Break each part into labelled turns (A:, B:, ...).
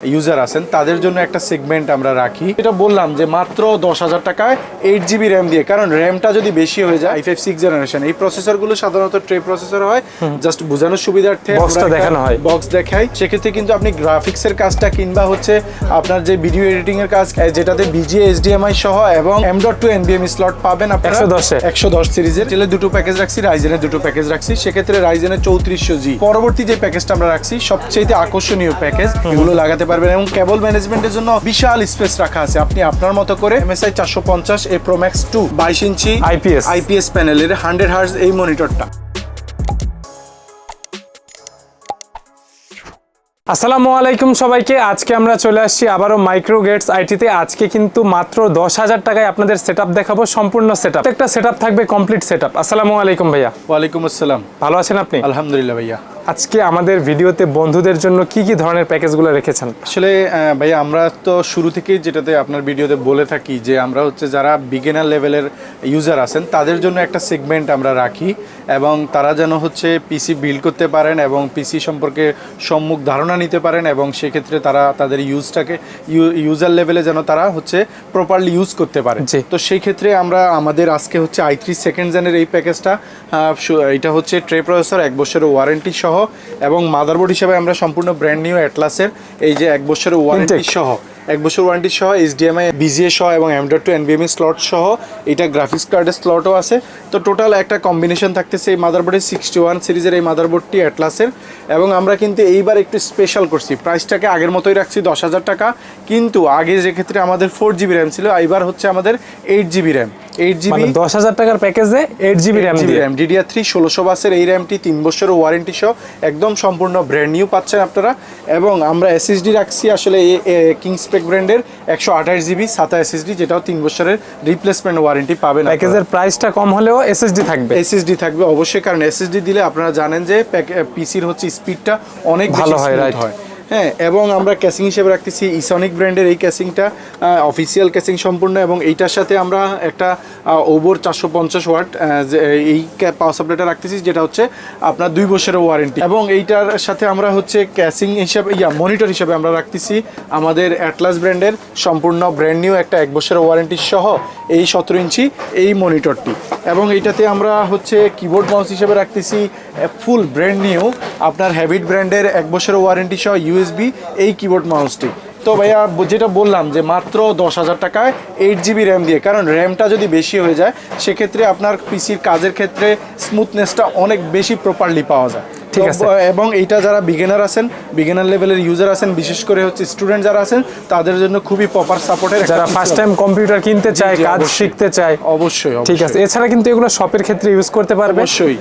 A: User আছেন তাদের জন্য একটা সেগমেন্ট আমরা রাখি। এটা বললাম যে মাত্র দশ হাজার টাকায় এইট জিবি র্যাম দিয়ে কারণ র্যামটা যদি বেশি হয়ে যায় আই ফাইভ সিক্স জেনারেশন এই প্রসেসরগুলো সাধারণত ট্রে প্রসেসর হয় জাস্ট বোঝানোর সুবিধার্থে
B: দেখানো হয়।
A: বক্স দেখাই। সেক্ষেত্রে কিন্তু আপনি গ্রাফিক্সের কাজটা কিংবা হচ্ছে আপনার যে ভিডিও এডিটিং এর কাজ যেটাতে বিজিএ এইচডিএমআই সহ এবং এম ডট টু এনবিএম স্লট পাবেন আপনারা।
B: 110 এ।
A: একশো দশ সিরিজের। টেলে দুটো প্যাকেজ রাখছি রাইজেনের দুটো প্যাকেজ রাখছি। সেক্ষেত্রে রাইজেনের চৌত্রিশশো জি পরবর্তী যে প্যাকেজটা আমরা রাখছি সবচেয়ে আকর্ষণীয় প্যাকেজ এগুলো লাগাতে পারবেন এবং কেবল ম্যানেজমেন্টের জন্য বিশাল স্পেস রাখা আছে। আপনি আপনার মতো করে এমএসআই চারশো পঞ্চাশ এ প্রোম্যাক্স টু বাইশ ইঞ্চি
B: IPS
A: আইপিএস প্যানেলের হান্ড্রেড হার্জ এই মনিটরটা
B: আসসালামু আলাইকুম সবাইকে। আজকে আমরা চলে আসছি আবারও মাইক্রো গেটস আইটিতে আজকে কিন্তু মাত্র দশ হাজার টাকায় আপনাদের সেট দেখাবো সম্পূর্ণ সেট আপ একটা সেট থাকবে কমপ্লিট সেট আপ আসসালামু আলাইকুম ভাইয়া।
A: ওয়ালাইকুম আসসালাম।
B: ভালো আছেন আপনি?
A: আলহামদুলিল্লাহ ভাইয়া।
B: আজকে আমাদের ভিডিওতে বন্ধুদের জন্য কি কি ধরনের প্যাকেজগুলো রেখেছেন
A: আসলে ভাইয়া আমরা তো শুরু থেকেই যেটাতে আপনার ভিডিওতে বলে থাকি যে আমরা হচ্ছে যারা বিগিনার লেভেলের ইউজার আছেন তাদের জন্য একটা সেগমেন্ট আমরা রাখি এবং তারা যেন হচ্ছে পিসি বিল্ড করতে পারেন এবং পিসি সম্পর্কে সম্মুখ ধারণা নিতে পারেন এবং সেক্ষেত্রে তারা তাদের ইউজটাকে ইউজার লেভেলে যেন তারা হচ্ছে প্রপারলি ইউজ করতে পারে। তো সেই ক্ষেত্রে আমরা আমাদের আজকে হচ্ছে আই থ্রি সেকেন্ড জেনের এই প্যাকেজটা এটা হচ্ছে ট্রে প্রসেসর এক বছরের ওয়ারেন্টি সহ এবং মাদারবোর্ড হিসেবে আমরা সম্পূর্ণ ব্র্যান্ড নিউ অ্যাটলাসের এই যে এক বছরের ওয়ারেন্টি। সহ এক বছর ওয়ারেন্টি সহ এইচডিএমআই বিজিএ সহ এবং এম ডট টু এনবিএমই স্লট সহ এটা গ্রাফিক্স কার্ডের স্লটও আছে। তো টোটাল একটা কম্বিনেশন থাকতেছে এই মাদারবোর্ডের সিক্সটি ওয়ান সিরিজের এই মাদারবোর্ডটি অ্যাটলাসের এবং আমরা কিন্তু এইবার একটু স্পেশাল করছি। প্রাইসটাকে আগের মতোই রাখছি দশ হাজার টাকা কিন্তু আগে যে ক্ষেত্রে আমাদের ফোর জিবি র্যাম ছিল এইবার হচ্ছে আমাদের এইট জিবি র্যাম
B: মানে দশ হাজার টাকার প্যাকেজে eight GB RAM
A: RAM DDR three ষোলোশো বাসের এই র্যামটি তিন বছরের ওয়ারেন্টি সহ একদম সম্পূর্ণ ব্র্যান্ড নিউ পাচ্ছেন আপনারা। এবং আমরা এসএসডি রাখছি আসলে কিংসপেক ব্র্যান্ডের একশো আঠাশ জিবি সাতা এসএসডি যেটাও তিন বছরের রিপ্লেসমেন্ট ওয়ারেন্টি পাবেন
B: প্যাকেজের প্রাইসটা কম হলেও এসএসডি থাকবে।
A: এসএসডি থাকবে অবশ্যই কারণ এসএসডি দিলে আপনারা জানেন যে পিসির হচ্ছে স্পিডটা অনেক
B: ভালো হয়, right.
A: হয়। হ্যাঁ এবং আমরা ক্যাসিং হিসেবে রাখতেছি ইসনিক ব্র্যান্ডের এই ক্যাসিংটা অফিসিয়াল ক্যাসিং সম্পূর্ণ এবং এইটার সাথে আমরা একটা ওভার চারশো পঞ্চাশ ওয়াট এই পাওয়ার সাপ্লাইটা রাখতেছি, যেটা হচ্ছে আপনার দুই বছরের ওয়ারেন্টি এবং এইটার সাথে আমরা হচ্ছে ক্যাসিং হিসাবে, ইয়া মনিটর হিসাবে আমরা রাখতেছি আমাদের অ্যাটলাস ব্র্যান্ডের সম্পূর্ণ ব্র্যান্ড নিউ একটা এক বছরের ওয়ারেন্টি সহ এই সতেরো ইঞ্চি এই মনিটরটি এবং এইটাতে আমরা হচ্ছে কিবোর্ড মাউস হিসেবে রাখতেছি ফুল ব্র্যান্ড নিউ আপনার হ্যাবিট ব্র্যান্ডের এক বছরের ওয়ারেন্টি সহ ইউএসবি এই কিবোর্ড মাউসটি তো ভাইয়া যেটা বললাম যে মাত্র দশ হাজার টাকায় এইট জিবি র্যাম দিয়ে, কারণ র্যামটা যদি বেশি হয়ে যায়, সেক্ষেত্রে আপনার পিসির কাজের ক্ষেত্রে স্মুথনেসটা অনেক বেশি প্রপারলি পাওয়া যায়।
B: ঠিক আছে।
A: এবং এইটা যারা বিগিনার আছেন বিগিনার লেভেলের ইউজার আছেন বিশেষ করে হচ্ছে স্টুডেন্ট যারা আছেন তাদের জন্য খুবই প্রপার সাপোর্টের
B: যারা ফার্স্ট টাইম কম্পিউটার কিনতে চায় কাজ শিখতে চায়
A: অবশ্যই
B: ঠিক আছে। এছাড়া কিন্তু এগুলো শপের ক্ষেত্রে ইউজ করতে পারবে
A: অবশ্যই।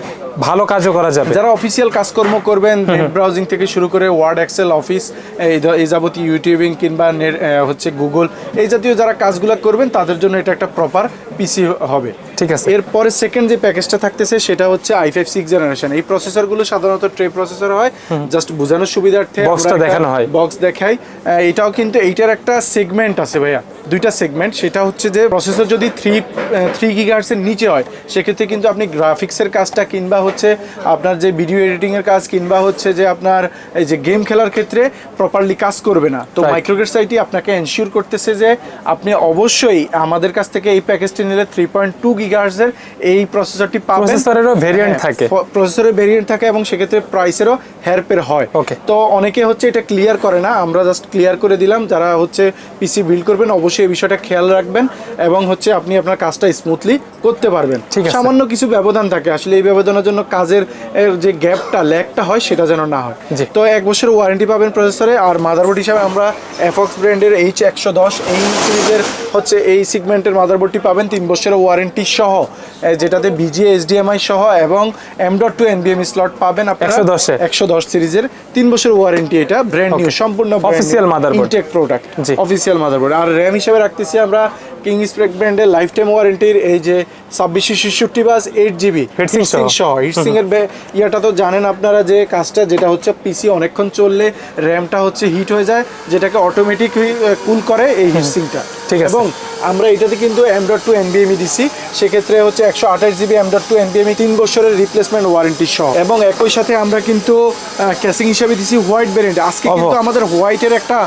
B: ভালো কাজও করা যাবে।
A: যারা অফিসিয়াল কাজকর্ম করবেন নেট ব্রাউজিং থেকে শুরু করে ওয়ার্ড এক্সেল অফিস এই এই যাবতীয় ইউটিউবিং কিংবা নেট হচ্ছে গুগল এই জাতীয় যারা কাজগুলো করবেন তাদের জন্য এটা একটা প্রপার পিসি হবে।
B: ঠিক আছে।
A: এরপরে সেকেন্ড যে প্যাকেজটা থাকতেছে সেটা হচ্ছে আই ফাইভ সিক্স জেনারেশন এই প্রসেসরগুলো সাধারণত ট্রে প্রসেসর হয়। জাস্ট বোঝানোর সুবিধার্থে
B: বক্সটা দেখানো হয়।
A: বক্স দেখাই। এটাও কিন্তু এইটার একটা সেগমেন্ট আছে ভাইয়া। দুইটা সেগমেন্ট সেটা হচ্ছে যে প্রসেসর যদি থ্রি থ্রি গিগার্সের নিচে হয় সেক্ষেত্রে কিন্তু আপনি গ্রাফিক্সের কাজটা কিংবা হচ্ছে আপনার যে ভিডিও এডিটিংয়ের কাজ কিংবা হচ্ছে যে আপনার এই যে গেম খেলার ক্ষেত্রে প্রপারলি কাজ করবে না তো. মাইক্রোগেট সাইটি আপনাকে এনশিওর করতেছে যে আপনি অবশ্যই আমাদের কাছ থেকে এই প্যাকেজটি নিলে থ্রি পয়েন্ট টু গিগার্সের এই প্রসেসরটি পাবেন
B: প্রসেসরেরও ভেরিয়েন্ট থাকে
A: প্রসেসরের ভেরিয়েন্ট থাকে এবং সেক্ষেত্রে প্রাইসেরও হেরপের হয়
B: Okay.
A: তো অনেকে হচ্ছে এটা ক্লিয়ার করে না আমরা জাস্ট ক্লিয়ার করে দিলাম যারা হচ্ছে পিসি বিল্ড করবেন অবশ্যই এই বিষয়টা খেয়াল রাখবেন এবং হচ্ছে আপনি আপনার কাজটা স্মুথলি করতে পারবেন। সামান্য কিছু ব্যবধান থাকে। আসলে এই ব্যবধানের জন্য কাজের যে গ্যাপটা ল্যাগটা হয় সেটা যেন না হয়। তো এক বছর ওয়ারেন্টি পাবেন প্রসেসরে আর মাদারবোর্ড হিসাবে আমরা এফক্স ব্র্যান্ডের এইচ একশো দশ এই সিরিজের হচ্ছে এই সিগমেন্টের মাদারবোর্ডটি পাবেন তিন বছরের ওয়ারেন্টি সহ। যেটাতে বিজিএ এইচডিএমআই সহ এবং এম ডট টু এনবিএম স্লট পাবেন আপনারা।
B: 110 এ।
A: একশো দশ সিরিজের তিন বছর ওয়ারেন্টি এটা। ব্র্যান্ড নিউ সম্পূর্ণ
B: official.
A: Intech product. Official motherboard আর র্যাম হিসেবে রাখতেছি আমরা কিং স্প্রেক ব্র্যান্ডের লাইফ টাইম ওয়ারেন্টির এই যে ছাব্বিশশো ছেষট্টি বাস এইট জিবি
B: সহ।
A: সহ হিটসিং এর ইয়েটা ইয়াটা তো জানেন আপনারা যে কাজটা যেটা হচ্ছে পিসি অনেকক্ষণ চললে র্যামটা হচ্ছে হিট হয়ে যায় যেটাকে অটোমেটিক কুল করে এই হিটসিংটা
B: ঠিক আছে।
A: এবং আমরা এটাতে কিন্তু এম ডট টু এনবিএমই দিছি। সেক্ষেত্রে হচ্ছে একশো আঠাশ জিবি এম ডট টু এনবিএমই তিন বছরের রিপ্লেসমেন্ট ওয়ারেন্টি সহ। এবং একই সাথে আমরা কিন্তু ক্যাসিং হিসাবে দিছি হোয়াইট ভ্যারিয়েন্ট আজকে। কিন্তু আমাদের হোয়াইটের একটা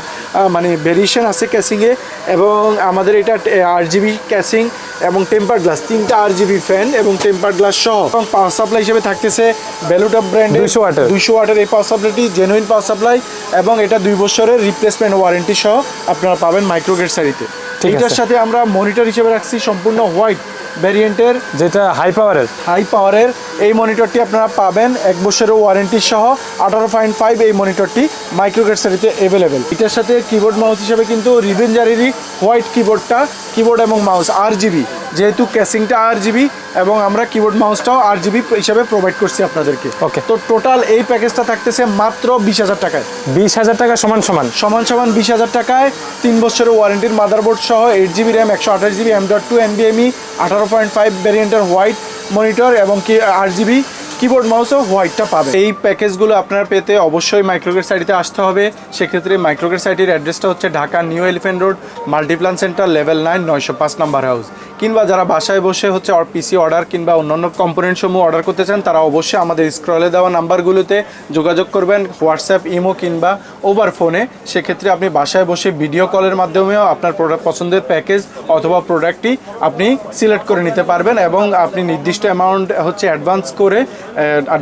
A: মানে ভেরিয়েশন আছে ক্যাসিংয়ে এবং আমাদের এটা আর জিবি ক্যাসিং এবং টেম্পার গ্লাস তিনটা আর জিবি ফ্যান এবং টেম্পার গ্লাস সহ। এবং পাওয়ার সাপ্লাই হিসেবে থাকতেছে বেলুটপ ব্র্যান্ডের
B: 200 ওয়াটের।
A: দুইশো ওয়াটের এই পাওয়ার সাপ্লাইটি জেনুইন পাওয়ার সাপ্লাই এবং এটা দুই বছরের রিপ্লেসমেন্ট ওয়ারেন্টি সহ আপনারা পাবেন মাইক্রোগেট সারিতে
B: ঠিক
A: এটার
B: আছে।
A: সাথে আমরা মনিটর হিসেবে রাখছি সম্পূর্ণ হোয়াইট ভ্যারিয়েন্টের
B: যেটা হাই পাওয়ারের
A: হাই পাওয়ারের এই মনিটরটি আপনারা পাবেন এক বছরের ওয়ারেন্টি সহ আঠারো পয়েন্ট ফাইভ এই মনিটরটি মাইক্রোগেট সারিতে অ্যাভেলেবেল এটার সাথে কিবোর্ড মাউস হিসেবে কিন্তু রিভেঞ্জারেরই হোয়াইট কিবোর্ডটা কিবোর্ড এবং মাউস আর জিবি যেহেতু ক্যাসিংটা আর জিবি এবং আমরা কিবোর্ড মাউসটাও আর জিবি হিসাবে প্রোভাইড করছি আপনাদেরকে।
B: ওকে
A: তো টোটাল এই প্যাকেজটা থাকতেছে মাত্র বিশ হাজার টাকায়।
B: বিশ হাজার টাকা সমান সমান?
A: সমান সমান বিশ হাজার টাকায় তিন বছরের ওয়ারেন্টির মাদারবোর্ড সহ এইট জিবি র্যাম একশো আঠাশ জিবি এম ডট টু এনবিএমই আঠারো পয়েন্ট ফাইভ ভ্যারিয়েন্টের হোয়াইট মনিটর এবং কি আট জিবি কিবোর্ড মাউসও হোয়াইটটা পাবে। এই প্যাকেজগুলো আপনার পেতে অবশ্যই মাইক্রোগেট সাইটে আসতে হবে। সেক্ষেত্রে মাইক্রোগেট সাইটের অ্যাড্রেসটা হচ্ছে Dhaka New Elephant Road Multiplan Center level nine নয়শো পাঁচ নাম্বার হাউস কিংবা যারা বাসায় বসে হচ্ছে পিসি অর্ডার কিংবা অন্যান্য কম্পোনেন্ট সমূহ অর্ডার করতে চান, তারা অবশ্যই আমাদের স্ক্রলে দেওয়া নাম্বারগুলোতে যোগাযোগ করবেন হোয়াটসঅ্যাপ ইমো কিংবা ওভার ফোনে সেক্ষেত্রে আপনি বাসায় বসে ভিডিও কলের মাধ্যমেও আপনার প্রোডাক্ট পছন্দের প্যাকেজ অথবা প্রোডাক্টটি আপনি সিলেক্ট করে নিতে পারবেন এবং আপনি নির্দিষ্ট অ্যামাউন্ট হচ্ছে অ্যাডভান্স করে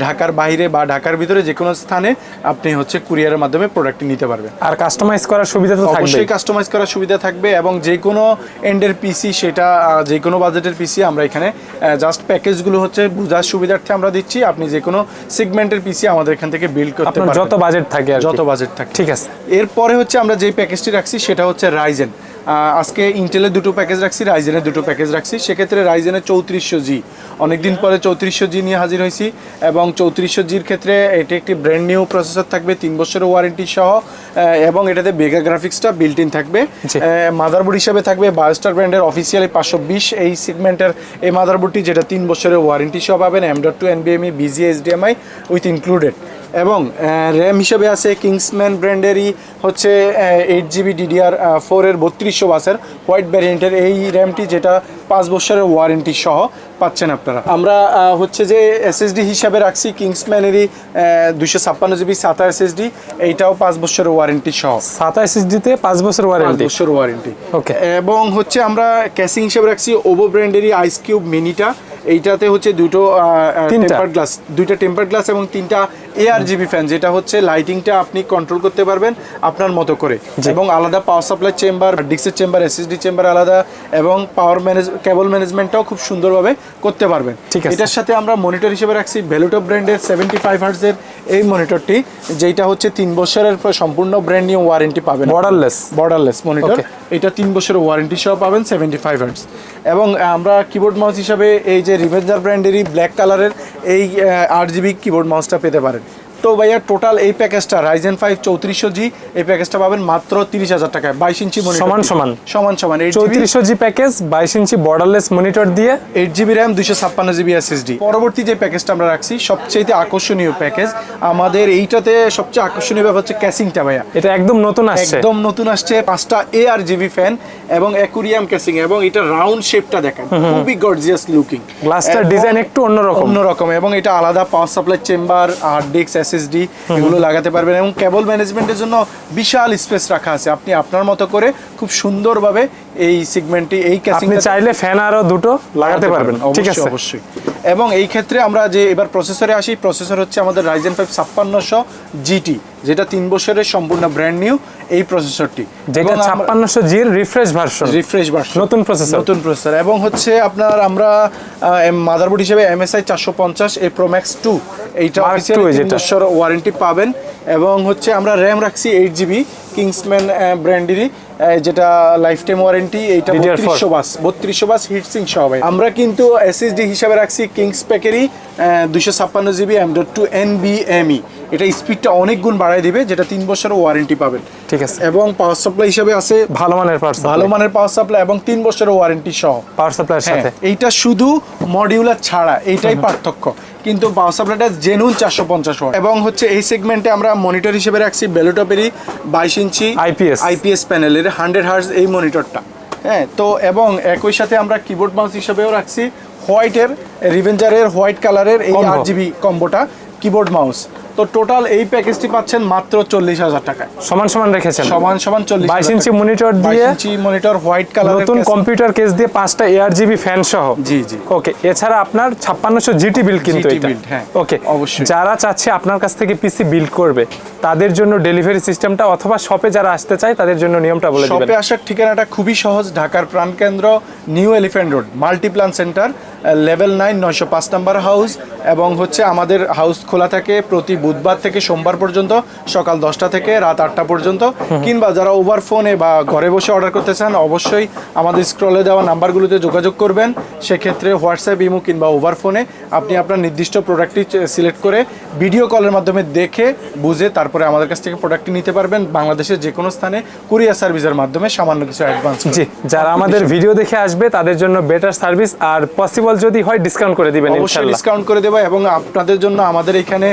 A: ঢাকার বাইরে বা ঢাকার ভিতরে যে কোনো স্থানে আপনি হচ্ছে কুরিয়ারের মাধ্যমে প্রোডাক্টটি নিতে পারবেন।
B: আর কাস্টমাইজ করার সুবিধা তো
A: অবশ্যই কাস্টমাইজ করার সুবিধা থাকবে এবং যে কোনো এন্ডের পিসি সেটা যে কোনো বাজেটের পিসি আমরা এখানে জাস্ট প্যাকেজগুলো হচ্ছে বোঝার সুবিধার্থে আমরা দিচ্ছি। আপনি যে কোনো সেগমেন্টের পিসি আমাদের এখান থেকে বিল্ড করতে পারবেন।
B: যত বাজেট থাকে
A: যত বাজেট থাকে।
B: ঠিক আছে।
A: এরপরে হচ্ছে আমরা যেই প্যাকেজটি রাখছি সেটা হচ্ছে রাইজেন আজকে ইন্টেলের দুটো প্যাকেজ রাখছি রাইজেনের দুটো প্যাকেজ রাখছি। সেক্ষেত্রে রাইজেনের চৌত্রিশশো জি অনেকদিন পরে চৌত্রিশশো জি নিয়ে হাজির হয়েছি এবং চৌত্রিশশো জির ক্ষেত্রে এটি একটি ব্র্যান্ড নিউ প্রসেসর থাকবে তিন বছরের ওয়ারেন্টি সহ এবং এটাতে বেগা গ্রাফিক্সটা বিল্ট ইন থাকবে। মাদারবোর্ড হিসাবে থাকবে বায়োস্টার ব্র্যান্ডের অফিসিয়ালি পাঁচশো বিশ। এই সিগমেন্টের এই মাদারবোর্ডটি যেটা তিন বছরের ওয়ারেন্টি সহ পাবেন এম ডট টু এনবিএমই বিজি এইচডিএমআই উইথ ইনক্লুডেড এবং র্যাম হিসেবে আছে কিংসম্যান ব্র্যান্ডেরই হচ্ছে এইট জিবি ডিডিআর ফোরের বত্রিশশো বাসের হোয়াইট ভ্যারিয়েন্টের এই র্যামটি যেটা পাঁচ বছরের ওয়ারেন্টি সহ পাচ্ছেন আপনারা। আমরা হচ্ছে যে এসএসডি হিসাবে রাখছি কিংসম্যানেরই দুশো ছাপ্পান্ন জিবি সাতা এসএসডি এইটাও পাঁচ বছরের ওয়ারেন্টি সহ।
B: সাতা এসএসডিতে পাঁচ বছর ওয়ারেন্টি
A: বছর ওয়ারেন্টি
B: ওকে
A: এবং হচ্ছে আমরা ক্যাসিং হিসেবে রাখছি ওভো ব্র্যান্ডেরই আইস কিউব মিনিটা এইটাতে হচ্ছে দুটো টেম্পার গ্লাস দুইটা টেম্পার গ্লাস এবং তিনটা এআর জিবি ফ্যান যেটা হচ্ছে লাইটিংটা আপনি কন্ট্রোল করতে পারবেন আপনার মতো করে। এবং আলাদা পাওয়ার সাপ্লাই চেম্বার ডিক্সের চেম্বার এসএসডি চেম্বার আলাদা এবং পাওয়ার ম্যানেজ কেবল ম্যানেজমেন্টটাও খুব সুন্দরভাবে করতে পারবেন।
B: ঠিক আছে।
A: এটার সাথে আমরা মনিটর হিসেবে রাখছি ভ্যালুটপ ব্র্যান্ডের সেভেন্টি ফাইভ হার্টসের এই মনিটরটি যেটা হচ্ছে তিন বছরের সম্পূর্ণ ব্র্যান্ড নিউ ওয়ারেন্টি পাবেন
B: বর্ডারলেস
A: বর্ডারলেস মনিটর এটা তিন বছরের ওয়ারেন্টি সহ পাবেন সেভেন্টি ফাইভ হার্টস এবং আমরা কিবোর্ড মাউস হিসাবে এই যে রিভেঞ্জার ব্র্যান্ডেরই ব্ল্যাক কালারের এই আট জিবি কিবোর্ড মাউসটা পেতে পারেন। তো ভাইয়া টোটাল এই প্যাকেজটা রাইজেন ফাইভ চৌত্রিশশো জি এই প্যাকেজটা পাবেন মাত্র তিরিশ হাজার টাকায়। বাইশ ইঞ্চি
B: সমান সমান।
A: সমান সমান।
B: চৌত্রিশশো জি প্যাকেজ বাইশ ইঞ্চি বর্ডারলেস মনিটর দিয়ে।
A: এইট জিবি র্যাম দুশো ছাপ্পান্ন জিবি এসএসডি পরবর্তী যে প্যাকেজটা আমরা রাখছি সবচেয়ে আকর্ষণীয় প্যাকেজ আমাদের এইটাতে সবচেয়ে আকর্ষণীয় ব্যাপার হচ্ছে ক্যাসিংটা ভাইয়া।
B: এটা একদম নতুন আসছে।
A: একদম নতুন আসছে পাঁচটা এ আর জিবি ফ্যান এবং অ্যাকুরিয়াম ক্যাসিং এবং এটা রাউন্ড শেপটা দেখেন খুবই গর্জিয়াস লুকিং
B: গ্লাসটার ডিজাইন একটু অন্যরকম।
A: অন্যরকম এবং এটা আলাদা পাওয়ার সাপ্লাই চেম্বার আর ডিস্ক এসএসডি এগুলো লাগাতে পারবেন এবং কেবল ম্যানেজমেন্টের জন্য বিশাল স্পেস রাখা আছে। আপনি আপনার মতো করে খুব সুন্দরভাবে এই সিগমেন্টটি এই ক্যাসিং
B: আপনি চাইলে ফ্যান আরও দুটো লাগাতে পারবেন। ঠিক আছে।
A: অবশ্যই। এবং এই ক্ষেত্রে আমরা যে এবার প্রসেসরে আসি প্রসেসর হচ্ছে আমাদের রাইজেন ফাইভ ছাপ্পান্নশো জিটি যেটা তিন বছরের সম্পূর্ণ ব্র্যান্ড নিউ এই প্রসেসরটি
B: যেটা ছাপ্পান্নশো জির রিফ্রেশ ভার্সন
A: রিফ্রেশ ভার্সন
B: নতুন processor।
A: নতুন প্রসেসর এবং হচ্ছে আপনার আমরা মাদারবোর্ড হিসেবে এমএসআই চারশো পঞ্চাশ এই প্রোম্যাক্স টু এইটা অফিসিয়াল ওয়ারেন্টি পাবেন এবং হচ্ছে আমরা র্যাম রাখছি এইট জিবি কিংসম্যান ব্র্যান্ডেরই যেটা লাইফ টাইম ওয়ারেন্টি এইটা
B: DDR4
A: বত্রিশশো বাস বত্রিশশো বাস হিটসিং সহ। আমরা কিন্তু এসএসডি হিসাবে রাখছি কিংস প্যাকেরই দুশো ছাপ্পান্ন GB M dot two N V M E এটা স্পিডটা অনেক গুণ বাড়ায় দিবে যেটা তিন বছরের ওয়ারেন্টি পাবেন।
B: ঠিক আছে।
A: এবং পাওয়ার সাপ্লাই হিসাবে আছে
B: ভালো মানের পার্স
A: ভালো মানের পাওয়ার সাপ্লাই এবং তিন বছরের ওয়ারেন্টি সহ।
B: পাওয়ার সাপ্লাইয়ের
A: হ্যাঁ,
B: সাথে।
A: এইটা শুধু মডিউলার ছাড়া এইটাই পার্থক্য। কিন্তু পাওয়ার সাপ্লাইটা জেনুন চারশো পঞ্চাশ ওয়াট। এবং হচ্ছে এই সেগমেন্টে আমরা মনিটর হিসেবে রাখছি বেলোটপেরই বাইশ ইঞ্চি
B: আইপিএস
A: আইপিএস প্যানেলের হান্ড্রেড হার্স এই মনিটরটা হ্যাঁ তো এবং একই সাথে আমরা কিবোর্ড মাউস হিসেবেও রাখছি হোয়াইটের রিভেঞ্জারের হোয়াইট কালারের এই আট জিবি কম্বোটা কিবোর্ড মাউস তো টোটাল এই প্যাকেজটি পাচ্ছেন মাত্র চল্লিশ হাজার টাকায়
B: সমান সমান রেখেছেন
A: সমান সমান চল্লিশ
B: 22 ইঞ্চি মনিটর দিয়ে
A: বাইশ ইঞ্চি মনিটর হোয়াইট কালার
B: নতুন কম্পিউটার কেস দিয়ে পাঁচটা এয়ার জিবি ফ্যান সহ
A: জি, জি।
B: ওকে এছাড়া আপনার ছাপ্পান্নশো জিটি বিল কিন্তু এটা
A: হ্যাঁ।
B: ওকে
A: অবশ্যই।
B: যারা চাচ্ছে আপনার কাছ থেকে পিসি বিল্ড করবে তাদের জন্য ডেলিভারি সিস্টেমটা অথবা শপে যারা আসতে চায় তাদের জন্য নিয়মটা বলে দিবেন
A: শপে আসার ঠিকানাটা খুবই সহজ ঢাকার প্রাণকেন্দ্র New Elephant Road Multiplan Center level nine নয়শো পাঁচ নাম্বার হাউস এবং হচ্ছে আমাদের হাউস খোলা থাকে প্রতি বুধবার থেকে সোমবার পর্যন্ত, সকাল দশটা থেকে রাত আটটা পর্যন্ত, কিংবা যারা ওভার ফোনে বা ঘরে বসে অর্ডার করতে চান, অবশ্যই আমাদের স্ক্রলে দেওয়া নাম্বারগুলোতে যোগাযোগ করবেন। সেক্ষেত্রে হোয়াটসঅ্যাপ ইমো কিংবা ওভার ফোনে আপনি আপনার নির্দিষ্ট প্রোডাক্টটি সিলেক্ট করে ভিডিও কলের মাধ্যমে দেখে বুঝে তারপরে আমাদের কাছ থেকে প্রোডাক্টটি নিতে পারবেন। বাংলাদেশের যে কোনো স্থানে কুরিয়ার সার্ভিসের মাধ্যমে সামান্য কিছু অ্যাডভান্স
B: জি যারা আমাদের ভিডিও দেখে আসবে তাদের জন্য বেটার সার্ভিস আর পসিবল যদি হয় ডিসকাউন্ট করে দিবেন
A: অবশ্যই ডিসকাউন্ট করে দেবো এবং আপনাদের জন্য আমাদের এখানে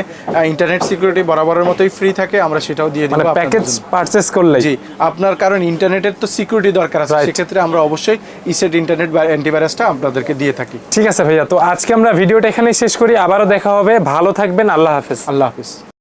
A: ইন্টারনেট সিকিউরিটি বরাবরের মতোই ফ্রি থাকে আমরা সেটাও দিয়ে দেবো
B: প্যাকেজ। পারচেজ করলে
A: জি আপনার কারণ ইন্টারনেটের তো সিকিউরিটি দরকার আছে. সেক্ষেত্রে আমরা অবশ্যই ইসেট ইন্টারনেট বা অ্যান্টিভাইরাসটা আপনাদেরকে দিয়ে থাকি।
B: ঠিক আছে ভাইয়া তো আজকে আমরা ভিডিওটা এখানেই শেষ করি আবারও দেখা হবে। ভালো থাকবেন আল্লাহ হাফেজ।
A: আল্লাহ হাফিজ।